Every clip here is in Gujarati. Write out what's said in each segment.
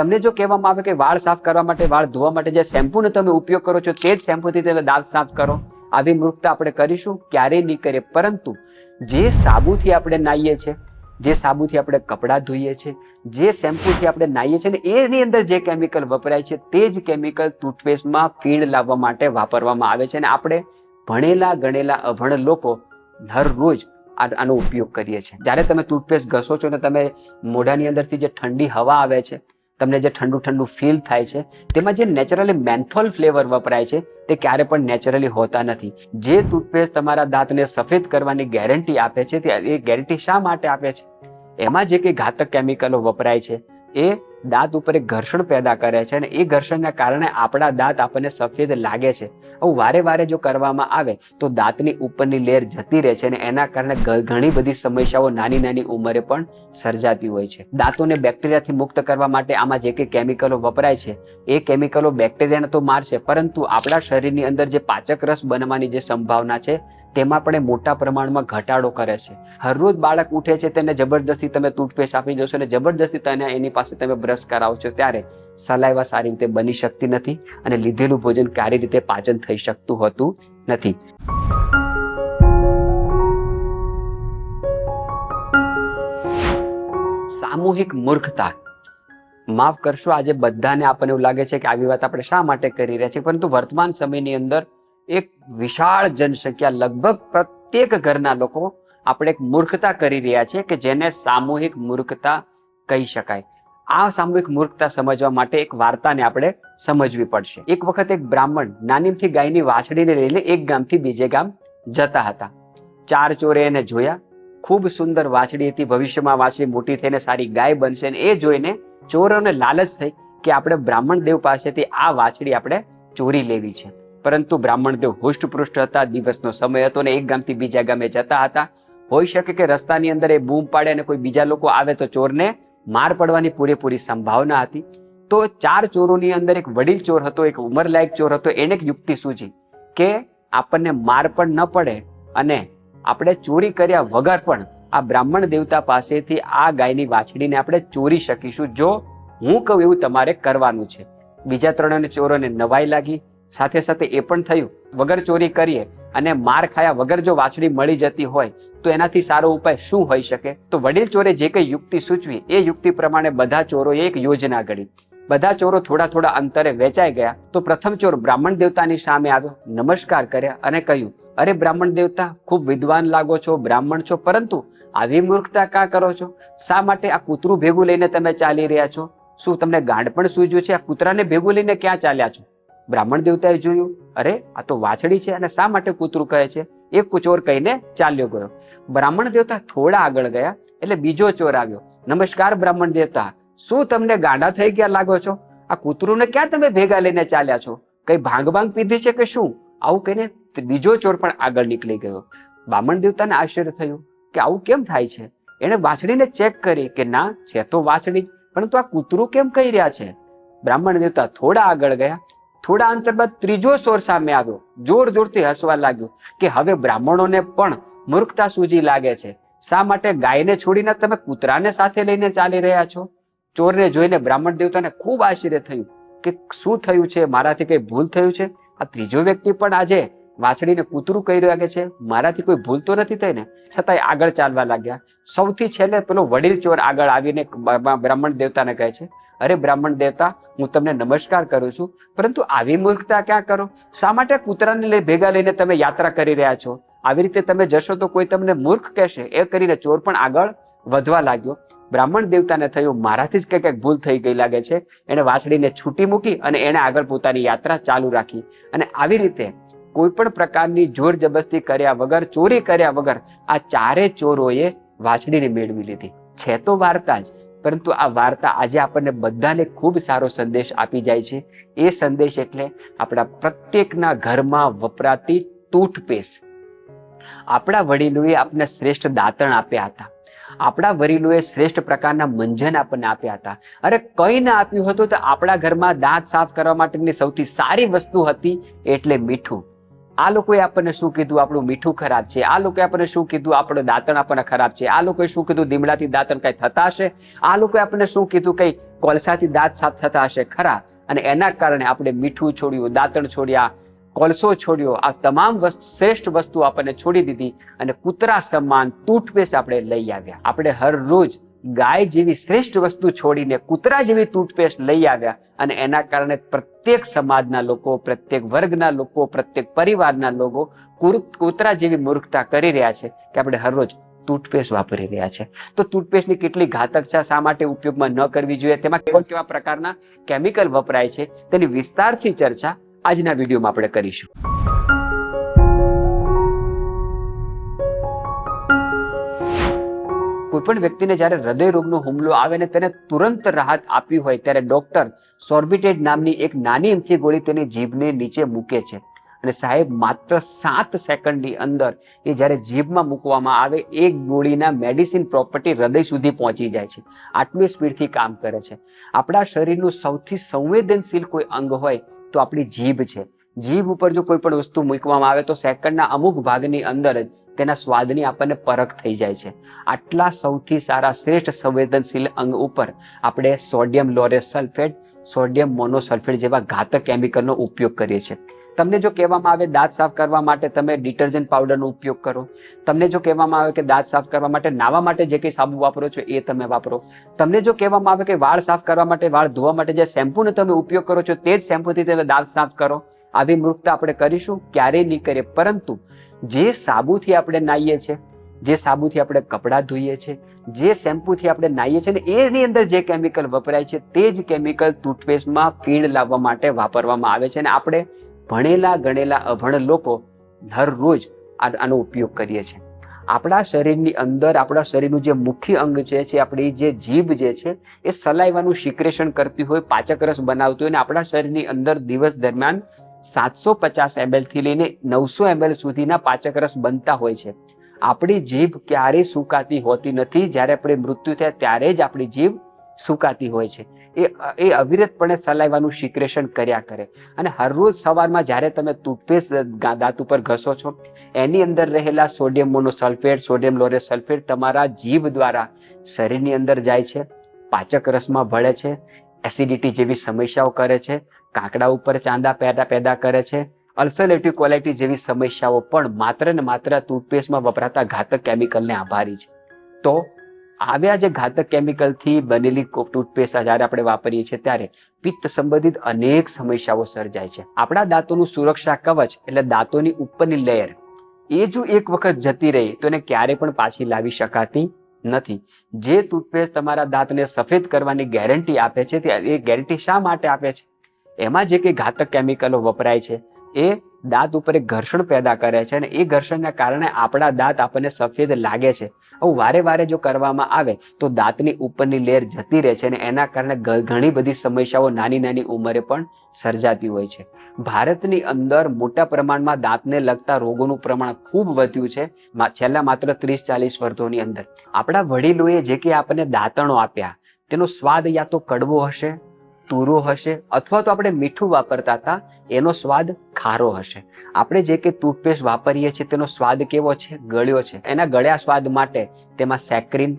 તમને જો કહેવામાં આવે કે વાળ સાફ કરવા માટે, વાળ ધોવા માટે જે શેમ્પૂનો તમે ઉપયોગ કરો છો તે જ શેમ્પૂથી તમે દાંત સાફ કરો. આવી મૂર્ખતા આપણે કરીશું, ક્યારેય નહીં કરીએ. પરંતુ જે સાબુથી આપણે નાહીએ છીએ જે સાબુથી આપણે કપડાં ધોઈએ છીએ જે શેમ્પૂથી આપણે નાહીએ છીએ ને, એની અંદર જે કેમિકલ વપરાય છે તે જ કેમિકલ ટૂથપેસ્ટમાં ફીણ લાવવા માટે વાપરવામાં આવે છે અને આપણે ભણેલા ગણેલા અભણ લોકો દરરોજ આનો ઉપયોગ કરીએ છીએ. જ્યારે તમે ટૂથપેસ્ટ ઘસો છો ને, તમે મોઢાની અંદરથી જે ઠંડી હવા આવે છે તમને જે ઠંડુ ઠંડુ ફીલ થાય છે, તેમાં જે નેચરલી મેન્થોલ ફ્લેવર વપરાય છે, તે ક્યારે પણ નેચરલી હોતા નથી. જે ટૂથપેસ્ટ તમારા દાંતને સફેદ કરવાની ગેરંટી આપે છે, તે એ ગેરંટી શા માટે આપે છે? એમાં જે કંઈ ઘાતક કેમિકલો વપરાય છે, એ દાંત ઉપર એક ઘર્ષણ પેદા કરે છે અને એ ઘર્ષણના કારણે આપણા દાંત આપણને સફેદ લાગે છે. આવું વારે વારે જો કરવામાં આવે તો દાંતની ઉપરની લેયર જતી રહે છે અને એના કારણે ઘણી બધી સમસ્યાઓ નાની નાની ઉંમરે પણ સર્જાતી હોય છે. દાંતોને બેક્ટેરિયાથી મુક્ત કરવા માટે આમાં જે કંઈ કેમિકલો વપરાય છે, એ કેમિકલો બેક્ટેરિયાને તો મારશે, પરંતુ આપણા શરીરની અંદર જે પાચક રસ બનવાની જે સંભાવના છે તેમાં પણ એ મોટા પ્રમાણમાં ઘટાડો કરે છે. હરરોજ બાળક ઉઠે છે તેને જબરદસ્તી તમે ટૂથપેસ્ટ આપી જશો અને જબરદસ્તી તેને એની પાસે તમે બ્રશ કરાવશો ત્યારે સલાઈવા સારી રીતે બની શકતી નથી અને લીધેલું ભોજન સારી રીતે પાચન થઈ શકતું હોતું નથી. સામૂહિક મૂર્ખતા. માફ કરશો, આજે બધાને આપણને એવું લાગે છે કે આવી વાત આપણે શા માટે કરી રહ્યા છીએ? પરંતુ વર્તમાન સમયની અંદર એક વિશાળ જનસંખ્યા લગભગ પ્રત્યેક ઘરના લોકો આપણે એક મૂર્ખતા કરી રહ્યા છે કે જેને સામૂહિક મૂર્ખતા કહી શકાય. આ સામૂહિક મૂર્ખતા સમજવા માટે એક વાર્તાને આપણે સમજવી પડશે. એક વખત એક બ્રાહ્મણ નાનીમથી ગાયની વાછડીને લઈને એક ગામથી બીજે ગામ જતા હતા. ચાર ચોરે એને જોયા. ખૂબ સુંદર વાછડી હતી. ભવિષ્યમાં વાછડી મોટી થઈને સારી ગાય બનશે એ જોઈને ચોરોને લાલચ થઈ કે આપણે બ્રાહ્મણ દેવ પાસેથી આ વાછડી આપણે ચોરી લેવી છે. પરંતુ બ્રાહ્મણ દેવ હુષ્ટપૃષ્ટ હતા, દિવસનો સમય હતો ને એક ગામથી બીજા ગામે જતા હતા. હોઈ શકે કે રસ્તાની અંદર એ બૂમ પાડે અને કોઈ બીજા લોકો આવે તો ચોરને માર પડવાની પૂરેપૂરી સંભાવના હતી. તો ચાર ચોરોની અંદર એક વડીલ ચોર હતો, એક ઉંમરલાયક ચોર હતો, એને એક યુક્તિ સૂચી કે આપણને માર પણ ન પડે અને આપણે ચોરી કર્યા વગર પણ આ બ્રાહ્મણ દેવતા પાસેથી આ ગાયની વાછડીને આપણે ચોરી શકીશું. જો હું કહું એવું તમારે કરવાનું છે. બીજા ત્રણેય ચોરોને નવાઈ લાગી. સાથે સાથે એ પણ થયું, વગર ચોરી કરીએ અને માર ખાયા વગર જો વાછડી મળી જતી હોય, તો એનાથી સારો ઉપાય શું હોઈ શકે? તો વડીલ ચોરે જે કઈ યુક્તિ સૂચવી, એ યુક્તિ પ્રમાણે બધા ચોરોએ એક યોજના ઘડી. બધા ચોરો થોડા થોડા અંતરે વેચાઈ ગયા, તો પ્રથમ ચોર બ્રાહ્મણ દેવતાની સામે આવ્યો, નમસ્કાર કર્યા અને કહ્યું, અરે બ્રાહ્મણ દેવતા, ખૂબ વિદ્વાન લાગો છો, બ્રાહ્મણ છો, પરંતુ આવી મૂર્ખતા કા કરો છો? શા માટે આ કૂતરું ભેગું લઈને તમે ચાલી રહ્યા છો? શું તમને ગાંડ પણ સૂજ્યું છે? આ કૂતરાને ભેગું લઈને ક્યાં ચાલ્યા છો? બ્રાહ્મણ દેવતાએ જોયું અરે આ તો વાછડી છે અને શા માટે કૂતરું કહે છે? એક ચોર કહીને ચાલ્યો ગયો. બ્રાહ્મણ દેવતા થોડા આગળ ગયા એટલે બીજો ચોર આવ્યો નમસ્કાર બ્રાહ્મણ દેવતા શું તમને ગાંડા થઈ ગયા લાગો છો? આ કૂતરુંને ક્યાં તમે ભેગા લઈને ચાલ્યા છો? કઈ ભાંગ ભાંગ પીધી છે કે શું? આવું કહીને બીજો ચોર પણ આગળ નીકળી ગયો. બ્રાહ્મણ દેવતાને આશ્ચર્ય થયું કે આવું કેમ થાય છે? એણે વાછડીને ચેક કરી કે ના છે તો વાછડી જ, પરંતુ આ કૂતરું કેમ કહી રહ્યા છે? બ્રાહ્મણ દેવતા થોડા આગળ ગયા થોડા અંતર બાદ ત્રીજો સોર સામે આવ્યો. જોર જોરથી હસવા લાગ્યો કે હવે બ્રાહ્મણોને પણ મૂર્ખતા સૂજી લાગે છે. શા માટે ગાયને છોડીને તમે કૂતરાને સાથે લઈને ચાલી રહ્યા છો? ચોરને જોઈને બ્રાહ્મણ દેવતાને ખૂબ આશ્ચર્ય થયું કે શું થયું છે? મારાથી કઈ ભૂલ થયું છે? આ ત્રીજો વ્યક્તિ પણ આજે વાછડીને કૂતરું કહી રહ્યા છે? મારાથી કોઈ ભૂલ તો નથી થઈ ને? છતાંય આગળ ચાલવા લાગ્યા. સૌથી છેલ્લે પેલો વડીલ ચોર આગળ આવીને બ્રાહ્મણ દેવતાને કહે છે, અરે બ્રાહ્મણ દેવતા, હું તમને નમસ્કાર કરું છું, પરંતુ આવી મૂર્ખતા ક્યાં કરો? શા માટે કૂતરાને લઈ ભેગા લઈને તમે યાત્રા કરી રહ્યા છો? આવી રીતે તમે જશો તો કોઈ તમને મૂર્ખ કહેશે. એ કરીને ચોર પણ આગળ વધવા લાગ્યો. બ્રાહ્મણ દેવતાને થયું, મારાથી જ કંઈક કંઈક ભૂલ થઈ ગઈ લાગે છે. એણે વાછડીને છૂટી મૂકી અને એણે આગળ પોતાની યાત્રા ચાલુ રાખી. અને આવી રીતે કોઈ પણ પ્રકારની જોર જબરસ્તી કર્યા વગર, ચોરી કર્યા વગર આ ચારે ચોરોએ વાછડીને મેળવી લીધી. છે તો વાર્તા જ, પરંતુ આ વાર્તા આજે આપણને બધાને ખૂબ સારો સંદેશ આપી જાય છે. એ સંદેશ એટલે આપણા પ્રત્યેકના ઘરમાં વપરાતી ટૂથપેસ્ટ આપણા વડીલોએ આપણને શ્રેષ્ઠ દાંતણ આપ્યા હતા. આપણા વડીલોએ શ્રેષ્ઠ પ્રકારના મંજન આપણને આપ્યા હતા. અરે કંઈ ના આપ્યું હતું તો આપણા ઘરમાં દાંત સાફ કરવા માટેની સૌથી સારી વસ્તુ હતી એટલે મીઠું. આ લોકોએ આપણને શું કીધું? આપણું મીઠું ખરાબ છે. આ લોકોએ આપણને શું કીધું? આપણું દાંતણ આપણને ખરાબ છે. આ લોકોએ શું કીધું? દીમડાથી દાંતણ કંઈ થતા હશે? આ લોકોએ આપણને શું કીધું? કંઈ કોલસાથી દાંત સાફ થતા હશે? ખરા. અને એના કારણે આપણે મીઠું છોડ્યું, દાંતણ છોડ્યા, કોલસો છોડ્યો, આ તમામ વસ્તુ, શ્રેષ્ઠ વસ્તુ આપણને છોડી દીધી અને કૂતરા સમાન ટૂથપેસ્ટ આપણે લઈ આવ્યા. આપણે હર રોજ ગાય જેવી શ્રેષ્ઠ વસ્તુ છોડીને કૂતરા જેવી ટૂથપેસ્ટ લઈ આવ્યા અને એના કારણે પ્રત્યેક સમાજના લોકો, પ્રત્યેક વર્ગના લોકો, પ્રત્યેક પરિવારના લોકો કૂતરા જેવી મૂર્ખતા કરી રહ્યા છે કે આપણે હરરોજ ટૂથપેસ્ટ વાપરી રહ્યા છે. તો ટૂથપેસ્ટની કેટલી ઘાતક છે શા માટે ઉપયોગમાં ન કરવી જોઈએ? તેમાં કેવા કેવા પ્રકારના કેમિકલ વપરાય છે? તેની વિસ્તારથી ચર્ચા આજના વિડીયોમાં આપણે કરીશું. કોઈ પણ વ્યક્તિને જ્યારે હૃદય રોગનો હુમલો આવે ને તેને તુરંત રાહત આપવી હોય, ત્યારે ડોક્ટર સોર્બિટેડ નામની એક નાની એમથી ગોળી તેની જીભને નીચે મૂકે છે. અને સાહેબ, માત્ર સાત સેકન્ડની અંદર એ જ્યારે જીભમાં મૂકવામાં આવે એ ગોળીના મેડિસિન પ્રોપર્ટી હૃદય સુધી પહોંચી જાય છે. આટલી સ્પીડથી કામ કરે છે. આપણા શરીરનું સૌથી સંવેદનશીલ કોઈ અંગ હોય તો આપણી જીભ છે. જીભ ઉપર જો કોઈ પણ વસ્તુ મૂકવામાં આવે તો સેકન્ડના અમુક ભાગની અંદર જ તેના સ્વાદની આપણને પરખ થઈ જાય છે. આટલા સૌથી સારા શ્રેષ્ઠ સંવેદનશીલ અંગ ઉપર આપણે sodium laureth sulphate sodium monosulphate જેવા ઘાતક કેમિકલનો ઉપયોગ કરીએ છીએ. તમને જો કહેવામાં આવે દાંત સાફ કરવા માટે તમે ડિટર્જન્ટ પાવડરનો ઉપયોગ કરો. તમને જો કહેવામાં આવે કે દાંત સાફ કરવા માટે નાવા માટે જે કંઈ સાબુ વાપરો છો એ તમે વાપરો. તમને જો કહેવામાં આવે કે વાળ સાફ કરવા માટે, વાળ ધોવા માટે જે શેમ્પૂનો તમે ઉપયોગ કરો છો તે જ શેમ્પૂથી તમે દાંત સાફ કરો. આવી મૂર્ખતા આપણે કરીશું, ક્યારેય નહીં કરીએ. પરંતુ જે સાબુથી આપણે નાહીએ છીએ જે સાબુથી આપણે કપડાં ધોઈએ છીએ જે શેમ્પૂથી આપણે નાહીએ છીએ ને, એની અંદર જે કેમિકલ વપરાય છે તે જ કેમિકલ ટૂથપેસ્ટમાં ફીણ લાવવા માટે વાપરવામાં આવે છે. અને આપણે ભણેલા ગણેલા અભણ લોકો દરરોજ આનો ઉપયોગ કરીએ છીએ. આપણા શરીરની અંદર આપણા શરીરનું જે મુખ્ય અંગ છે છે, આપણી જે જીભ જે છે, એ સલાઈવાનું સિક્રેશન કરતી હોય, પાચક રસ બનાવતી હોય અને આપણા શરીરની અંદર દિવસ દરમિયાન સાતસો પચાસ એમએલથી લઈને નવસો એમએલ સુધીના પાચક રસ બનતા હોય છે. આપણી જીભ ક્યારેય સુકાતી હોતી નથી. જ્યારે આપણે મૃત્યુ થયા ત્યારે જ આપણી જીભ સુકાતી હોય છે. એ એ અવિરતપણે સલાઈવાનું સિક્રેશન કર્યા કરે. અને હરરોજ સવારમાં જ્યારે તમે ટૂથપેસ્ટ દાંત ઉપર ઘસો છો, એની અંદર રહેલા sodium monosulphate, sodium laureth sulphate તમારા જીભ દ્વારા શરીરની અંદર જાય છે, પાચક રસમાં ભળે છે, એસિડિટી જેવી સમસ્યાઓ કરે છે, કાંકડા ઉપર ચાંદા પેદા પેદા કરે છે, અલ્સરેટિવ ક્વોલિટી જેવી સમસ્યાઓ પણ માત્ર ને માત્ર ટૂથપેસ્ટમાં વપરાતા ઘાતક કેમિકલને આભારી છે. તો આવ્યા જે ઘાતક કેમિકલથી બનેલી ટૂથપેસ્ટ જ્યારે આપણે વાપરીએ છીએ ત્યારે પિત્ત સંબંધિત અનેક સમસ્યાઓ સર્જાય છે. આપણા દાંતોનું સુરક્ષા કવચ એટલે દાંતોની ઉપરની લેયર એ જો એક વખત જતી રહી તો એને ક્યારે પણ પાછી લાવી શકાતી નથી. જે ટૂથપેસ્ટ તમારા દાંતને સફેદ કરવાની ગેરંટી આપે છે તે એ ગેરંટી શા માટે આપે છે? એમાં જે કંઈ ઘાતક કેમિકલો વપરાય છે એ દાંત ઉપર એક ઘર્ષણ પેદા કરે છે અને એ ઘર્ષણના કારણે આપણા દાંત આપણને સફેદ લાગે છે. આવું વારે વારે જો કરવામાં આવે તો દાંતની ઉપરની લેયર જતી રહે છે અને એના કારણે ઘણી બધી સમસ્યાઓ નાની નાની ઉંમરે પણ સર્જાતી હોય છે. ભારતની અંદર મોટા પ્રમાણમાં દાંતને લગતા રોગોનું પ્રમાણ ખૂબ વધ્યું છે છેલ્લા માત્ર ત્રીસ ચાલીસ વર્ષોની અંદર. આપણા વડીલોએ જે કે આપણને દાંતણો આપ્યા, તેનો સ્વાદ યા તો કડવો હશે? તુરો હશે અથવા તો આપણે મીઠું વાપરતા હતા, એનો સ્વાદ ખારો હશે. આપણે જે કે ટૂથપેસ્ટ વાપરીએ છીએ, તેનો સ્વાદ કેવો છે? ગળ્યો છે. એના ગળ્યા સ્વાદ માટે તેમાં સેક્રિન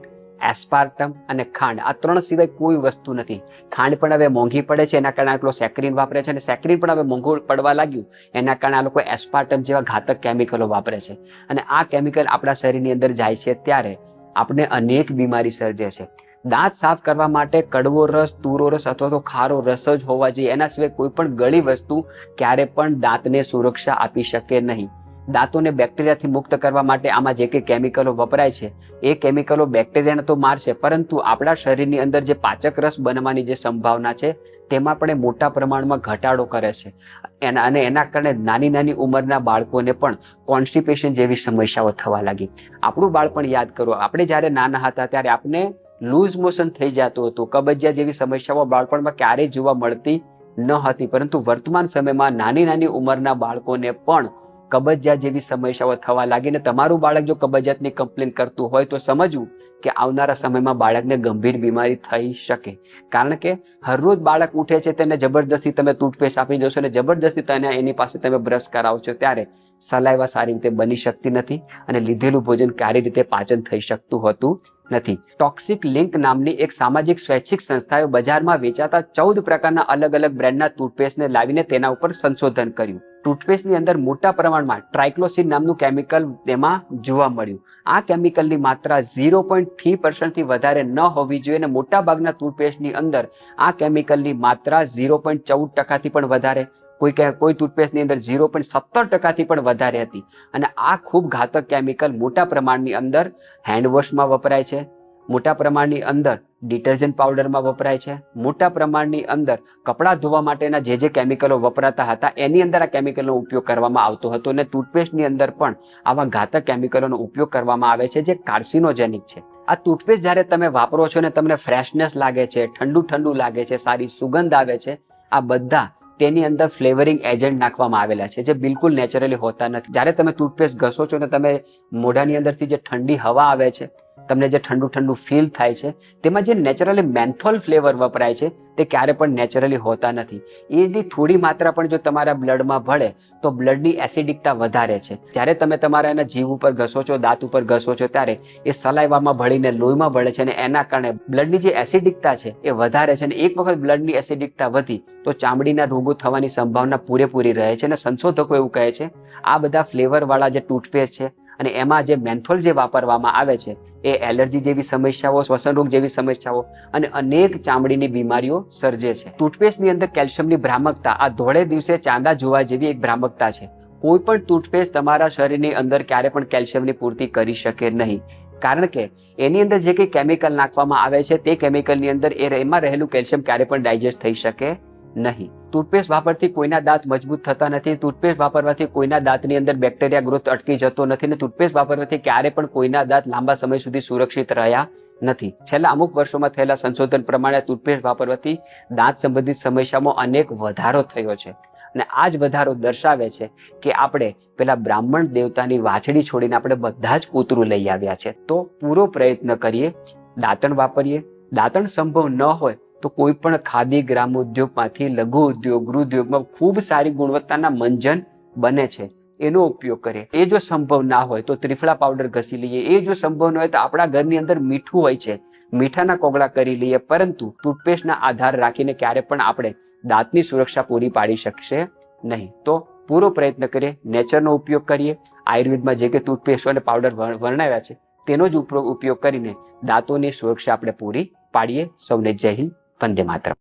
એસ્પાર્ટમ અને ખાંડ, આ ત્રણ સિવાય કોઈ વસ્તુ નથી. ખાંડ પણ હવે મોંઘી પડે છે, એના કારણે આટલો સેક્રીન વાપરે છે અને સેક્રિન પણ હવે મોંઘું પડવા લાગ્યું, એના કારણે આ લોકો એસ્પાર્ટમ જેવા ઘાતક કેમિકલો વાપરે છે. અને આ કેમિકલ આપણા શરીરની અંદર જાય છે ત્યારે, આપણે અનેક બીમારી સર્જે છે. દાંત સાફ કરવા માટે કડવો રસ, તુરો રસ અથવા તો ખારો રસ જ હોવા જોઈએ. એના સિવાય કોઈ પણ ગળી વસ્તુ ક્યારે પણ દાંતને સુરક્ષા આપી શકે નહીં. દાંતોને બેક્ટેરિયાથી મુક્ત કરવા માટે આમાં જે કંઈ કેમિકલો વપરાય છે, એ કેમિકલો બેક્ટેરિયાને તો મારશે, પરંતુ આપણા શરીરની અંદર જે પાચક રસ બનવાની જે સંભાવના છે, તેમાં પણ એ મોટા પ્રમાણમાં ઘટાડો કરે છે. એના અને એના કારણે નાની નાની ઉંમરના બાળકોને પણ કોન્સ્ટિપેશન જેવી સમસ્યાઓ થવા લાગી. આપણું બાળપણ યાદ કરો. આપણે જ્યારે નાના હતા ત્યારે આપણે લૂઝ મોશન થઈ જતું હતું. કબજિયા જેવી સમસ્યાઓ બાળપણમાં ક્યારેય જોવા મળતી ન હતી. પરંતુ વર્તમાન સમયમાં નાની નાની ઉંમરના બાળકોને પણ કબજિયાત જેવી સમસ્યાઓ થવા લાગી ને તમારું બાળક જો કબજિયાતની કમ્પ્લેન કરતું હોય તો સમજવું કે આવનારા સમયમાં બાળકને ગંભીર બીમારી થઈ શકે. કારણ કે હરરોજ બાળક ઉઠે છે તેને જબરદસ્તી તમે ટૂથપેસ્ટ આપી જશો અને જબરદસ્તી તેને એની પાસે તમે બ્રશ કરાવો છો ત્યારે સલાઈવા સારી રીતે બની શકતી નથી અને લીધેલું ભોજન સારી રીતે પાચન થઈ શકતું હોતું નથી. ટોક્સિક લિંક નામની એક સામાજિક સ્વૈચ્છિક સંસ્થાએ બજારમાં વેચાતા ચૌદ પ્રકારના અલગ અલગ બ્રાન્ડના ટૂથપેસ્ટને લાવીને તેના ઉપર સંશોધન કર્યું. ટૂથપેસ્ટની અંદર મોટા પ્રમાણમાં ટ્રાઇક્લોસિન નામનું કેમિકલ તેમાં જોવા મળ્યું. આ કેમિકલની માત્રા ઝીરો પોઈન્ટ થ્રી પર્સન્ટથી વધારે ન હોવી જોઈએ અને મોટાભાગના ટૂથપેસ્ટની અંદર આ કેમિકલની માત્રા ઝીરો પોઈન્ટ ચૌદ ટકાથી પણ વધારે, કોઈ કોઈ ટૂથપેસ્ટની અંદર ઝીરો પોઈન્ટ સત્તર ટકાથી પણ વધારે હતી. અને આ ખૂબ ઘાતક કેમિકલ મોટા પ્રમાણની અંદર હેન્ડવોશમાં વપરાય છે. મોટા પ્રમાણની અંદર ડિટર્જન્ટ પાવડરમાં વપરાય છે. મોટા પ્રમાણની અંદર કપડાં ધોવા માટેના જે જે કેમિકલો વપરાતા હતા, એની અંદર આ કેમિકલનો ઉપયોગ કરવામાં આવતો હતો અને ટૂથપેસ્ટની અંદર પણ આવા ઘાતક કેમિકલોનો ઉપયોગ કરવામાં આવે છે, જે કાર્સિનોજેનિક છે. આ ટૂથપેસ્ટ જ્યારે તમે વાપરો છો ને તમને ફ્રેશનેસ લાગે છે, ઠંડુ ઠંડુ લાગે છે, સારી સુગંધ આવે છે, આ બધા તેની અંદર ફ્લેવરિંગ એજન્ટ નાખવામાં આવેલા છે, જે બિલકુલ નેચરલી હોતા નથી. જ્યારે તમે ટૂથપેસ્ટ ઘસો છો ને તમે મોઢાની અંદરથી જે ઠંડી હવા આવે છે તમને જે ઠંડુ ઠંડુ ફીલ થાય છે, તેમાં જે નેચરલી મેન્થોલ ફ્લેવર વપરાય છે, તે ક્યારે પણ નેચરલી હોતા નથી. એની થોડી માત્રા પણ જો તમારા બ્લડમાં ભળે, તો બ્લડની એસિડિકતા વધારે છે. જ્યારે તમે તમારા એના જીવ ઉપર ઘસો છો, દાંત ઉપર ઘસો છો, ત્યારે એ સલાઈવામાં ભળીને લોહીમાં ભળે છે અને એના કારણે બ્લડની જે એસિડિકતા છે, એ વધારે છે અને એક વખત બ્લડની એસિડિકતા વધી, તો ચામડીના રોગો થવાની સંભાવના પૂરેપૂરી રહે છે અને સંશોધકો એવું કહે છે, આ બધા ફ્લેવરવાળા જે ટૂથપેસ્ટ છે અને એમાં જે મેન્થોલ જે વાપરવામાં આવે છે, એ એલર્જી જેવી સમસ્યાઓ, શ્વસન રોગ જેવી સમસ્યાઓ અને અનેક ચામડીની બીમારીઓ સર્જે છે. ટૂથપેસ્ટની અંદર કેલ્શિયમની ભ્રામકતા, આ ધોળે દિવસે ચાંદા જોવા જેવી એક ભ્રામકતા છે. કોઈ પણ ટૂથપેસ્ટ તમારા શરીરની અંદર ક્યારે પણ કેલ્શિયમની પૂર્તિ કરી શકે નહીં. કારણ કે એની અંદર જે કંઈ કેમિકલ નાખવામાં આવે છે, તે કેમિકલની અંદર એ એમાં રહેલું કેલ્શિયમ ક્યારે પણ ડાયજેસ્ટ થઈ શકે નહીં. ટૂથપેસ્ટ વાપરથી કોઈના દાંત મજબૂત થતા નથી, ટૂથપેસ્ટ વાપરવાથી કોઈના દાંતની અંદર બેક્ટેરિયા ગ્રોથ અટકી જતો નથી અને ટૂથપેસ્ટ વાપરવાથી ક્યારે પણ કોઈના દાંત લાંબા સમય સુધી સુરક્ષિત રહ્યા નથી. છેલ્લા અમુક વર્ષોમાં થયેલા સંશોધન પ્રમાણે ટૂથપેસ્ટ વાપરવાથી દાંત સંબંધિત સમસ્યામાં અનેક વધારો થયો છે. અને આ જ વધારો દર્શાવે છે કે આપણે પેલા બ્રાહ્મણ દેવતાની વાછડી છોડીને આપણે બધા જ કૂતરું લઈ આવ્યા છે. તો પૂરો પ્રયત્ન કરીએ, દાંતણ વાપરીએ. દાંતણ સંભવ ન હોય તો કોઈ પણ ખાદી ગ્રામ ઉદ્યોગમાંથી લઘુ ઉદ્યોગ ગૃહ ઉદ્યોગમાં ખૂબ સારી ગુણવત્તાના મંજન બને છે. એનો ઉપયોગ કરીએ. એ જો સંભવ ના હોય તો ત્રિફળા પાવડર ઘસી લઈએ. એ જો સંભવ ન હોય તો આપણા ઘરની અંદર મીઠું હોય છે. મીઠાના કોગળા કરી લઈએ, પરંતુ ટૂથપેસ્ટના આધાર રાખીને ક્યારે પણ આપણે દાંતની સુરક્ષા પૂરી પાડી શકશે નહીં. તો પૂરો પ્રયત્ન કરીએ. નેચરનો ઉપયોગ કરીએ. આયુર્વેદમાં જે કે ટૂથપેસ્ટ અને પાવડર વર્ણવ્યા છે, તેનો જ ઉપયોગ કરીને દાંતોની સુરક્ષા આપણે પૂરી પાડીએ. સૌને જય હિન્દ. વંદે માતરમ.